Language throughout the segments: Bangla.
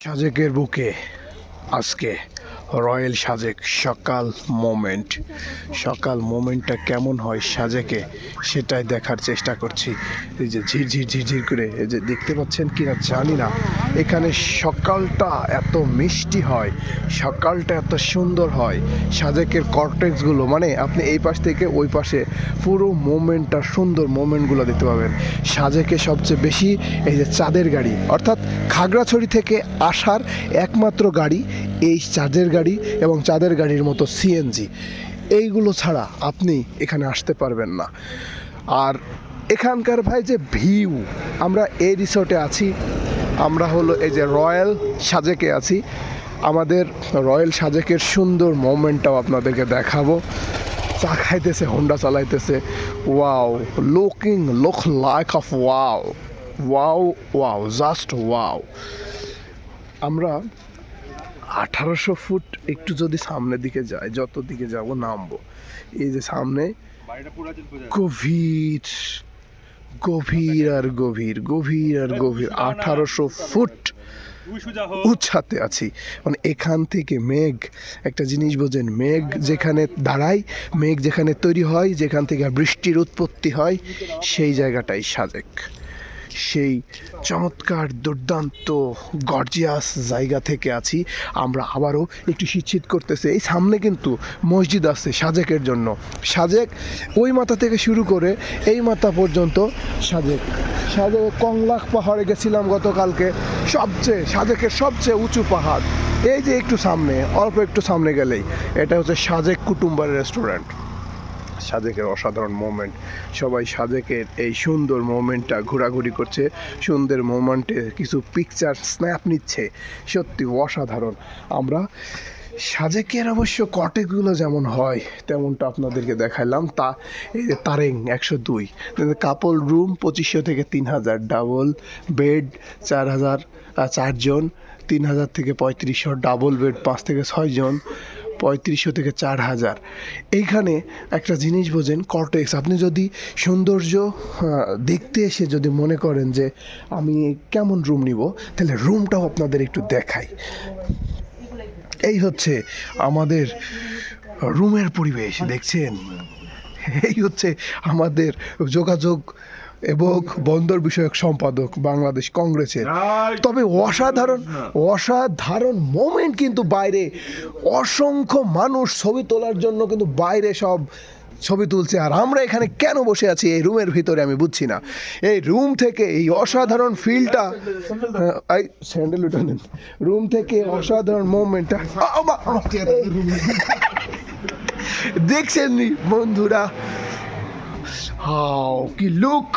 সাজেকের বুকে আজকে। রয়্যাল সাজেক সকাল মোমেন্ট। সকাল মোমেন্টটা কেমন হয় সাজেকে সেটাই দেখার চেষ্টা করছি। এই যে ঝিরঝির ঝিরঝির করে, এই যে দেখতে পাচ্ছেন কি না জানি না। এখানে সকালটা এত মিষ্টি হয়, সকালটা এত সুন্দর হয়, সাজেকের কর্টেক্সগুলো মানে আপনি এই পাশ থেকে ওই পাশে পুরো মোমেন্টটা, সুন্দর মোমেন্টগুলো দেখতে পাবেন। সাজেকে সবচেয়ে বেশি এই যে চাঁদের গাড়ি, অর্থাৎ খাগড়াছড়ি থেকে আসার একমাত্র গাড়ি এই চাঁদের গাড়ি এবং চাঁদের গাড়ির মতো সিএনজি এইগুলো ছাড়া আপনি এখানে আসতে পারবেন না। আর এখানকার ভাই যে ভিউ, আমরা এই রিসোর্টে আছি। আমরা হলো এই যে রয়্যাল সাজেকে আছি। আমাদের রয়্যাল সাজেকের সুন্দর মোমেন্টটাও আপনাদেরকে দেখাবো। চা খাইতেছে হোন্ডা চালাইতেছে। Wow looking look like of wow wow wow just wow আমরা আঠারোশো ফুট একটু যদি সামনের দিকে যাই যত দিকে যাব নামবো। এই যে সামনে গভীর গভীর আর গভীর গভীর আর গভীর আঠারোশো ফুট উচ্ছাতে আছি। মানে এখান থেকে মেঘ একটা জিনিস বোঝেন মেঘ যেখানে দাঁড়ায় মেঘ যেখানে তৈরি হয় যেখান থেকে বৃষ্টির উৎপত্তি হয় সেই জায়গাটাই সাজেক। সেই চমৎকার, দুর্দান্ত গর্জিয়াস জায়গা থেকে আছি। আমরা আবারও একটু শীত করতেছে। এই সামনে কিন্তু মসজিদ আছে সাজেকের জন্য। সাজেক ওই মাথা থেকে শুরু করে এই মাথা পর্যন্ত সাজেক। সাজেক কংলাক পাহাড়ে গেছিলাম গতকালকে। সবচেয়ে, সাজেকের সবচেয়ে উঁচু পাহাড়। এই যে একটু সামনে, অল্প একটু সামনে গেলেই। এটা হচ্ছে সাজেক কুটুম্বার রেস্টুরেন্ট সাজেকের অসাধারণ মোমেন্ট সবাই সাজেকের এই সুন্দর মোমেন্টটা ঘোরাঘুরি করছে। সুন্দর মোমেন্টে কিছু পিকচার স্ন্যাপ নিচ্ছে। সত্যি অসাধারণ। আমরা সাজেকের অবশ্য কটেজগুলো যেমন হয়, তেমনটা আপনাদেরকে দেখাইলাম। তা, এই যে তারেং একশো দুই। কাপল রুম পঁচিশশো থেকে তিন হাজার। ডাবল বেড চার হাজার চারজন। তিন হাজার থেকে পঁয়ত্রিশশো। ডাবল বেড পাঁচ থেকে ছয়জন। পঁয়ত্রিশশো থেকে চার হাজার। এইখানে একটা জিনিস বোঝেন কর্টেক্স আপনি যদি সৌন্দর্য দেখতে এসে যদি মনে করেন যে আমি কেমন রুম নিব, তাহলে রুমটাও আপনাদের একটু দেখাই। এই হচ্ছে আমাদের রুমের পরিবেশ, দেখছেন? এই হচ্ছে আমাদের যোগাযোগ এবং বন্দর বিষয়ক সম্পাদক বাংলাদেশ কংগ্রেসের। তবে অসাধারণ অসাধারণ মোমেন্ট কিন্তু বাইরে। অসংখ্য মানুষ ছবি তোলার জন্য কিন্তু বাইরে সব ছবি তুলছে। আর আমরা এখানে কেন বসে আছি এই রুমের ভিতরে আমি বুঝছি না। এই রুম থেকে এই অসাধারণ ফিলটা এই স্যান্ডেল উঠে নেন। রুম থেকে অসাধারণ মোমেন্টটা দেখছেন নি বন্ধুরা? হাও কি look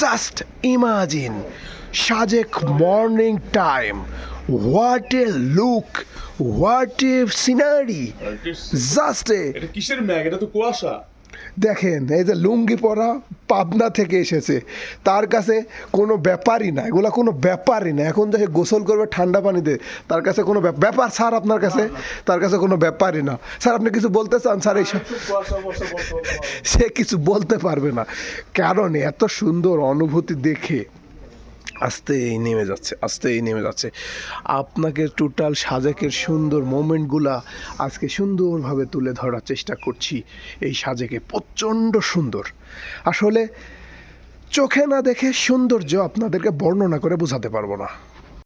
just imagine Sajek morning time what a look what a scenery just a এটা কিসের ম্যাগ? এটা তো কুয়াশা। দেখেন এই যে লুঙ্গি পরা পাবনা থেকে এসেছে তার কাছে কোনো ব্যাপারই না এগুলো কোনো ব্যাপারই না। এখন যে গোসল করবে ঠান্ডা পানিতে তার কাছে কোনো ব্যাপার স্যার আপনার কাছে? তার কাছে কোনো ব্যাপারই না। স্যার আপনি কিছু বলতে চান? স্যার বর্ষা সে কিছু বলতে পারবে না। কারণ এত সুন্দর অনুভূতি দেখে আস্তেই নেমে যাচ্ছে, আস্তেই নেমে যাচ্ছে। আপনাকে টোটাল সাজেকের সুন্দর মোমেন্টগুলা আজকে সুন্দরভাবে তুলে ধরার চেষ্টা করছি। এই সাজেকে প্রচণ্ড সুন্দর। আসলে চোখে না দেখে সৌন্দর্য আপনাদেরকে বর্ণনা করে বোঝাতে পারব না।